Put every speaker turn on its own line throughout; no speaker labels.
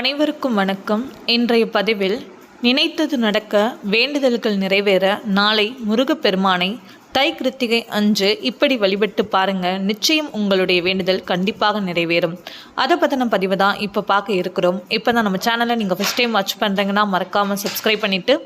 அனைவருக்கும் வணக்கம். இன்றைய பதிவில் நினைத்தது நடக்க வேண்டுதல்கள் நிறைவேற நாளை முருகப்பெருமானை தை கிருத்திகை அன்று இப்படி வழிபட்டு பாருங்க. நிச்சயம் உங்களுடைய வேண்டுதல் கண்டிப்பாக நிறைவேறும். அதை பற்றின பதிவு தான் இப்போ பார்க்க இருக்கிறோம். இப்போ தான் நம்ம சேனலை நீங்கள் ஃபஸ்ட் டைம் வாட்ச் பண்ணுறீங்கன்னா மறக்காமல் சப்ஸ்கிரைப் பண்ணிவிட்டு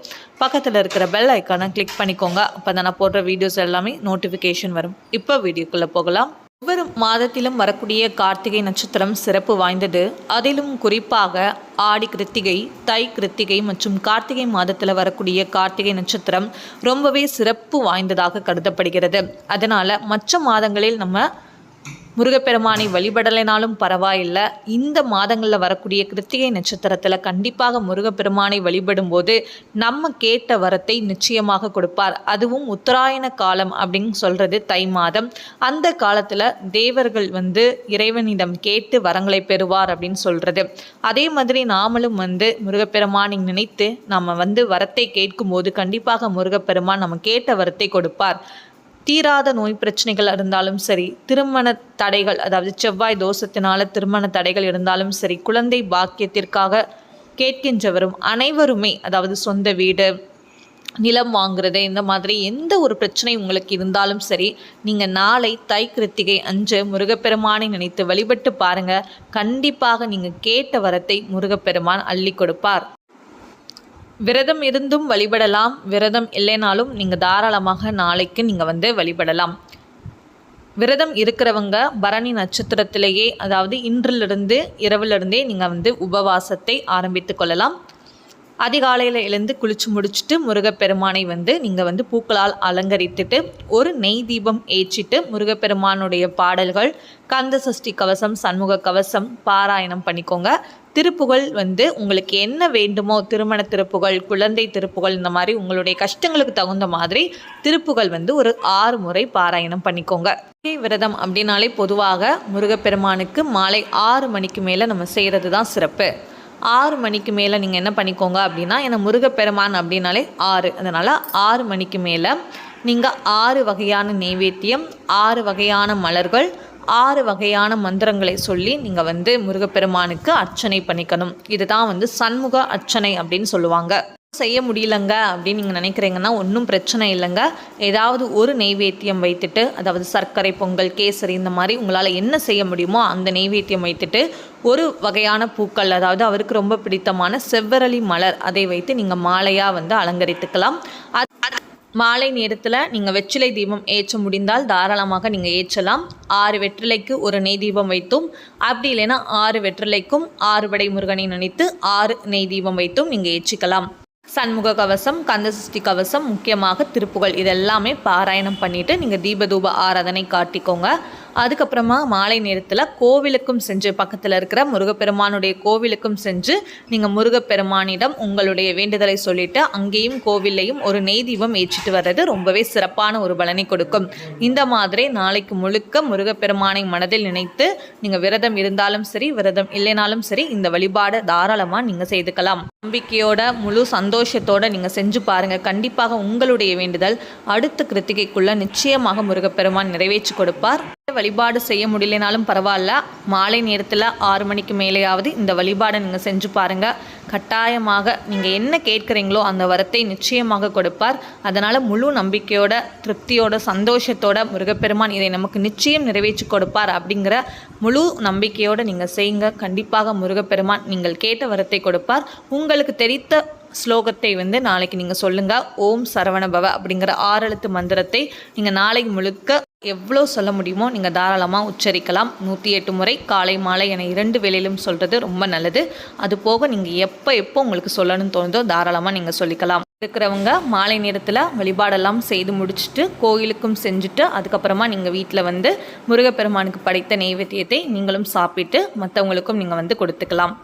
பக்கத்தில் இருக்கிற பெல் ஐக்கானை கிளிக் பண்ணிக்கோங்க. அப்போ தான் நான் போடுற வீடியோஸ் எல்லாமே நோட்டிஃபிகேஷன் வரும். இப்போ வீடியோக்குள்ளே போகலாம். ஒவ்வொரு மாதத்திலும் வரக்கூடிய கார்த்திகை நட்சத்திரம் சிறப்பு வாய்ந்தது. அதிலும் குறிப்பாக ஆடி கிருத்திகை தை கிருத்திகை மற்றும் கார்த்திகை மாதத்தில் வரக்கூடிய கார்த்திகை நட்சத்திரம் ரொம்பவே சிறப்பு வாய்ந்ததாக கருதப்படுகிறது. அதனால் மற்ற மாதங்களில் நம்ம முருகப்பெருமானை வழிபடலைனாலும் பரவாயில்லை. இந்த மாதங்களில் வரக்கூடிய கிருத்திகை நட்சத்திரத்தில் கண்டிப்பாக முருகப்பெருமானை வழிபடும்போது நம்ம கேட்ட வரத்தை நிச்சயமாக கொடுப்பார். அதுவும் உத்தராயண காலம் அப்படின்னு சொல்கிறது தை மாதம். அந்த காலத்தில் தேவர்கள் வந்து இறைவனிடம் கேட்டு வரங்களை பெறுவார் அப்படின்னு சொல்கிறது அதே மாதிரி நாமளும் வந்து முருகப்பெருமானை நினைத்து நம்ம வந்து வரத்தை கேட்கும்போது கண்டிப்பாக முருகப்பெருமான் நம்ம கேட்ட வரத்தை கொடுப்பார். தீராத நோய் பிரச்சனைகள் இருந்தாலும் சரி திருமண தடைகள் அதாவது செவ்வாய் தோஷத்தினால திருமண தடைகள் இருந்தாலும் சரி குழந்தை பாக்கியத்திற்காக கேட்கின்றவரும் அனைவருமே அதாவது சொந்த வீடு நிலம் வாங்குறது இந்த மாதிரி எந்த ஒரு பிரச்சனை உங்களுக்கு இருந்தாலும் சரி நீங்கள் நாளை தை கிருத்திகை அன்று முருகப்பெருமானை நினைத்து வழிபட்டு பாருங்கள் கண்டிப்பாக நீங்கள் கேட்ட வரத்தை முருகப்பெருமான் அள்ளி கொடுப்பார். விரதம் இருந்தும் வழிபடலாம். விரதம் இல்லைனாலும் நீங்கள் தாராளமாக நாளைக்கு நீங்கள் வந்து வழிபடலாம். விரதம் இருக்கிறவங்க பரணி நட்சத்திரத்திலேயே அதாவது இன்றிலிருந்து இரவிலிருந்தே நீங்கள் வந்து உபவாசத்தை ஆரம்பித்து கொள்ளலாம். அதிகாலையில் எழுந்து குளிச்சு முடிச்சுட்டு முருகப்பெருமானை வந்து நீங்கள் வந்து பூக்களால் அலங்கரித்துட்டு ஒரு நெய் தீபம் ஏற்றிட்டு முருகப்பெருமானுடைய பாடல்கள் கந்த சஷ்டி கவசம் சண்முக கவசம் பாராயணம் பண்ணிக்கோங்க. திருப்புகள் வந்து உங்களுக்கு என்ன வேண்டுமோ திருமண திருப்புகள் குழந்தை திருப்புகள் இந்த மாதிரி உங்களுடைய கஷ்டங்களுக்கு தகுந்த மாதிரி திருப்புகள் வந்து ஒரு ஆறு முறை பாராயணம் பண்ணிக்கோங்க. விரதம் அப்படின்னாலே பொதுவாக முருகப்பெருமானுக்கு மாலை ஆறு மணிக்கு மேலே நம்ம செய்கிறது தான் சிறப்பு. ஆறு மணிக்கு மேலே நீங்கள் என்ன பண்ணிக்கோங்க அப்படின்னா ஏன்னா முருகப்பெருமான் அப்படின்னாலே ஆறு. அதனால் ஆறு மணிக்கு மேலே நீங்கள் ஆறு வகையான நெய்வேத்தியம் ஆறு வகையான மலர்கள் ஆறு வகையான மந்திரங்களை சொல்லி நீங்கள் வந்து முருகப்பெருமானுக்கு அர்ச்சனை பண்ணிக்கணும். இதுதான் வந்து சண்முக அர்ச்சனை அப்படின்னு சொல்லுவாங்க. செய்ய முடியலங்க அப்படின்னு நீங்கள் நினைக்கிறீங்கன்னா ஒன்றும் பிரச்சனை இல்லைங்க. ஏதாவது ஒரு நெய்வேத்தியம் வைத்துட்டு அதாவது சர்க்கரை பொங்கல் கேசரி இந்த மாதிரி உங்களால் என்ன செய்ய முடியுமோ அந்த நெய்வேத்தியம் வைத்துட்டு ஒரு வகையான பூக்கள் அதாவது அவருக்கு ரொம்ப பிடித்தமான செவ்வரளி மலர் அதை வைத்து நீங்கள் மாலையாக வந்து அலங்கரித்துக்கலாம். மாலை நேரத்தில் நீங்கள் வெற்றிலை தீபம் ஏற்ற முடிந்தால் தாராளமாக நீங்கள் ஏற்றலாம். ஆறு வெற்றிலைக்கு ஒரு நெய் தீபம் வைத்தும் அப்படி இல்லைன்னா ஆறு வெற்றிலைக்கும் ஆறு படை முருகனை நினைத்து ஆறு நெய் தீபம் வைத்தும் நீங்கள் ஏற்றிக்கலாம். சண்முக கவசம் கந்தசஷ்டி கவசம் முக்கியமாக திருப்புகள் இதெல்லாமே பாராயணம் பண்ணிவிட்டு நீங்கள் தீபதூப ஆராதனை காட்டிக்கோங்க. அதுக்கப்புறமா மாலை நேரத்தில் கோவிலுக்கும் சென்று பக்கத்தில் இருக்கிற முருகப்பெருமானுடைய கோவிலுக்கும் சென்று நீங்கள் முருகப்பெருமானிடம் உங்களுடைய வேண்டுதலை சொல்லிவிட்டு அங்கேயும் கோவில்லையும் ஒரு நெய் தீபம் ஏற்றிட்டு வர்றது ரொம்பவே சிறப்பான ஒரு பலனை கொடுக்கும். இந்த மாதிரி நாளைக்கு முழுக்க முருகப்பெருமானை மனதில் நினைத்து நீங்கள் விரதம் இருந்தாலும் சரி விரதம் இல்லைனாலும் சரி இந்த வழிபாடை தாராளமாக நீங்கள் செய்துக்கலாம். நம்பிக்கையோட முழு சந்தோஷத்தோட நீங்கள் செஞ்சு பாருங்கள் கண்டிப்பாக உங்களுடைய வேண்டுதல் அடுத்த கிருத்திகைக்குள்ள நிச்சயமாக முருகப்பெருமான் நிறைவேற்றி கொடுப்பார். வழிபாடு செய்ய முடியலனாலும் பரவாயில்ல. மாலை நேரத்தில் ஆறு மணிக்கு மேலேயாவது இந்த வழிபாடை நீங்கள் செஞ்சு பாருங்கள் கட்டாயமாக நீங்கள் என்ன கேட்குறீங்களோ அந்த வரத்தை நிச்சயமாக கொடுப்பார். அதனால் முழு நம்பிக்கையோட திருப்தியோட சந்தோஷத்தோட முருகப்பெருமான் இதை நமக்கு நிச்சயம் நிறைவேற்றி கொடுப்பார் அப்படிங்கிற முழு நம்பிக்கையோடு நீங்கள் செய்யுங்க. கண்டிப்பாக முருகப்பெருமான் நீங்கள் கேட்ட வரத்தை கொடுப்பார். உங்களுக்கு தெரித்த ஸ்லோகத்தை வந்து நாளைக்கு நீங்கள் சொல்லுங்கள் ஓம் சரவணபவ அப்படிங்கிற ஆறெழுத்து மந்திரத்தை நீங்கள் நாளைக்கு முழுக்க எவ்வளோ சொல்ல முடியுமோ நீங்கள் தாராளமாக உச்சரிக்கலாம். நூற்றி எட்டு முறை காலை மாலை என இரண்டு வேலையிலும் சொல்கிறது ரொம்ப நல்லது. அது போக நீங்கள் எப்போ எப்போ உங்களுக்கு சொல்லணும்னு தோணுதோ தாராளமாக நீங்கள் சொல்லிக்கலாம். இருக்கிறவங்க மாலை நேரத்தில் வழிபாடெல்லாம் செய்து முடிச்சுட்டு கோயிலுக்கும் செஞ்சுட்டு அதுக்கப்புறமா நீங்கள் வீட்டில் வந்து முருகப்பெருமானுக்கு படைத்த நெய்வேத்தியத்தை நீங்களும் சாப்பிட்டு மற்றவங்களுக்கும் நீங்கள் வந்து கொடுத்துக்கலாம்.